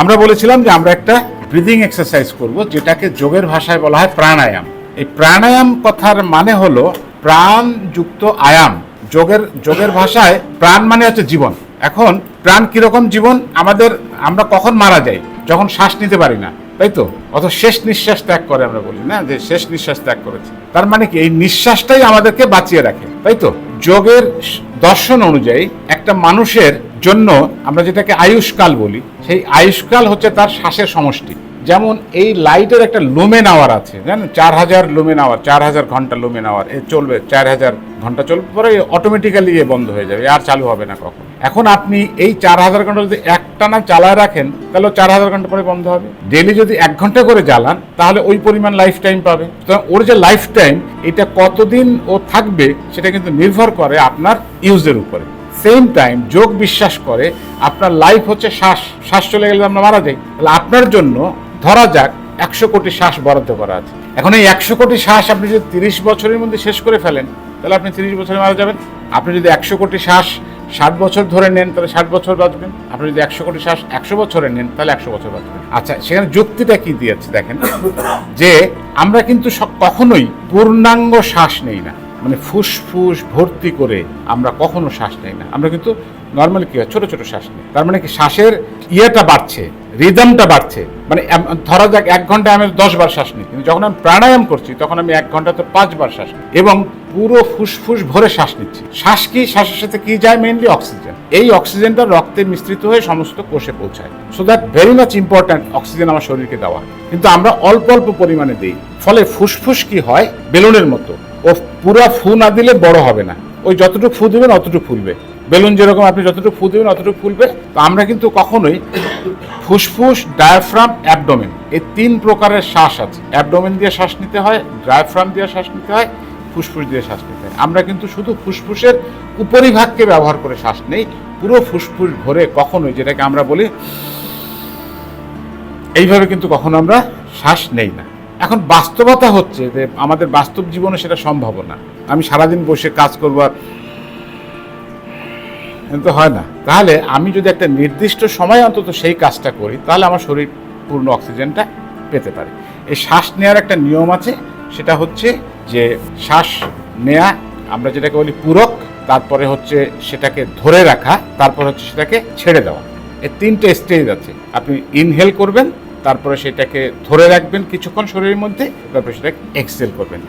আমরা বলেছিলাম যে আমরা একটা ব্রিদিং এক্সারসাইজ করব, যেটাকে যোগের ভাষায় বলা হয় প্রাণায়াম। এই প্রাণায়াম কথার মানে হলো প্রাণযুক্ত আয়াম। যোগের যোগের ভাষায় প্রাণ মানে হচ্ছে জীবন। এখন প্রাণ কীরকম জীবন? আমাদের, আমরা কখন মারা যাই? যখন শ্বাস নিতে পারি না, তাই তো? অত শেষ নিঃশ্বাস ত্যাগ করে আমরা বলি, না? যে শেষ নিঃশ্বাস ত্যাগ করেছে। তার মানে কি? এই নিঃশ্বাসটাই আমাদেরকে বাঁচিয়ে রাখে, তাই তো? যোগের দর্শন অনুযায়ী একটা মানুষের জন্য আমরা যেটাকে আয়ুষ্কাল বলি, সেই আয়ুষ্কাল হচ্ছে তার শ্বাসের সমষ্টি। যেমন এই লাইটের একটা লুমেন আওয়ার আছে, জানেন? চার হাজার লুমেন আওয়ার চার হাজার ঘণ্টা লুমেন আওয়ার এ চলবে, চার হাজার ঘণ্টা চলবে পরে অটোমেটিক্যালি এ বন্ধ হয়ে যাবে আর চালু হবে না কখন। এখন আপনি এই চার হাজার ঘণ্টা যদি একটানা চালায় রাখেন, তাহলে চার হাজার ঘণ্টা পরে বন্ধ হবে। ডেলি যদি এক ঘণ্টা করে জ্বালান, তাহলে ওই পরিমাণ লাইফ টাইম পাবে ওর যে লাইফ টাইম এটা কতদিন ও থাকবে, সেটা কিন্তু নির্ভর করে আপনার ইউজের উপরে। সেম টাইম যোগ বিশ্বাস করে, আপনার লাইফ হচ্ছে শ্বাস শ্বাস চলে গেলে আমরা মারা যাই। তাহলে আপনার জন্য ধরা যাক, একশো কোটি শ্বাস বরাদ্দ করা আছে। এখন এই একশো কোটি শ্বাস আপনি যদি তিরিশ বছরের মধ্যে শেষ করে ফেলেন, তাহলে আপনি তিরিশ বছরে মারা যাবেন। আপনি যদি একশো কোটি শ্বাস ষাট বছর ধরে নেন, তাহলে ষাট বছর বাঁচবেন। আপনি যদি একশো কোটি শ্বাস একশো বছরে নেন, তাহলে একশো বছর বাঁচবেন। আচ্ছা সেখানে যুক্তিটা কি দিয়েছে দেখেন? যে আমরা কিন্তু কখনোই পূর্ণাঙ্গ শ্বাস নেই না। মানে ফুসফুস ভর্তি করে আমরা কখনো শ্বাস নেই না। আমরা কিন্তু নর্মালি কি হয়? ছোটো ছোটো শ্বাস নিই। তার মানে কি? শ্বাসের ইয়েটা বাড়ছে রিদমটা বাড়ছে। মানে ধরা যাক এক ঘন্টায় আমি দশ বার শ্বাস নিই। কিন্তু যখন আমি প্রাণায়াম করছি, তখন আমি এক ঘন্টাতে পাঁচবার শ্বাস নিই। এবং পুরো ফুসফুস ভরে শ্বাস নিচ্ছি। শ্বাস কি? শ্বাসের সাথে কি যায়? মেইনলি অক্সিজেন এই অক্সিজেনটা রক্তে মিশ্রিত হয়ে সমস্ত কোষে পৌঁছায়। So that very much important oxygen আমার শরীরকে দেওয়া। কিন্তু আমরা অল্প অল্প পরিমাণে দিই। ফলে ফুসফুস কি হয়? বেলুনের মতো। ও পুরো ফু না দিলে বড় হবে না। ওই যতটুকু ফু দিবেন অতটুকু ফুলবে। বেলুন যেরকম আপনি যতটুকু ফু দেবেন অতটুকু ফুলবে। তো আমরা কিন্তু কখনোই ফুসফুস, ডায়াফ্রাম, অ্যাবডোমেন এই তিন প্রকারের শ্বাস আছে। অ্যাবডোমেন দিয়ে শ্বাস নিতে হয়, ডায়াফ্রাম দিয়ে শ্বাস নিতে হয়, ফুসফুস দিয়ে শ্বাস নিতে হয়। আমরা কিন্তু শুধু ফুসফুসের উপরিভাগকে ব্যবহার করে শ্বাস নেই, পুরো ফুসফুস ভরে কখনোই যেটাকে আমরা বলি, এইভাবে কিন্তু কখনো আমরা শ্বাস নেই না। এখন বাস্তবতা হচ্ছে যে আমাদের বাস্তব জীবনে সেটা সম্ভব না। আমি সারাদিন বসে কাজ করব আর কিন্তু হয় না। তাহলে আমি যদি একটা নির্দিষ্ট সময় অন্তত সেই কাজটা করি, তাহলে আমার শরীর পূর্ণ অক্সিজেনটা পেতে পারে। এই শ্বাস নেওয়ার একটা নিয়ম আছে, সেটা হচ্ছে যে শ্বাস নেয়া, আমরা যেটাকে বলি পূরক, তারপরে হচ্ছে সেটাকে ধরে রাখা, তারপর হচ্ছে সেটাকে ছেড়ে দেওয়া। এই তিনটে স্টেজ আছে। আপনি ইনহেল করবেন তারপরে সেটাকে ধরে রাখবেন কিছুক্ষণ শরীরের মধ্যে তারপরে সেটাকে এক্সেল করবেন।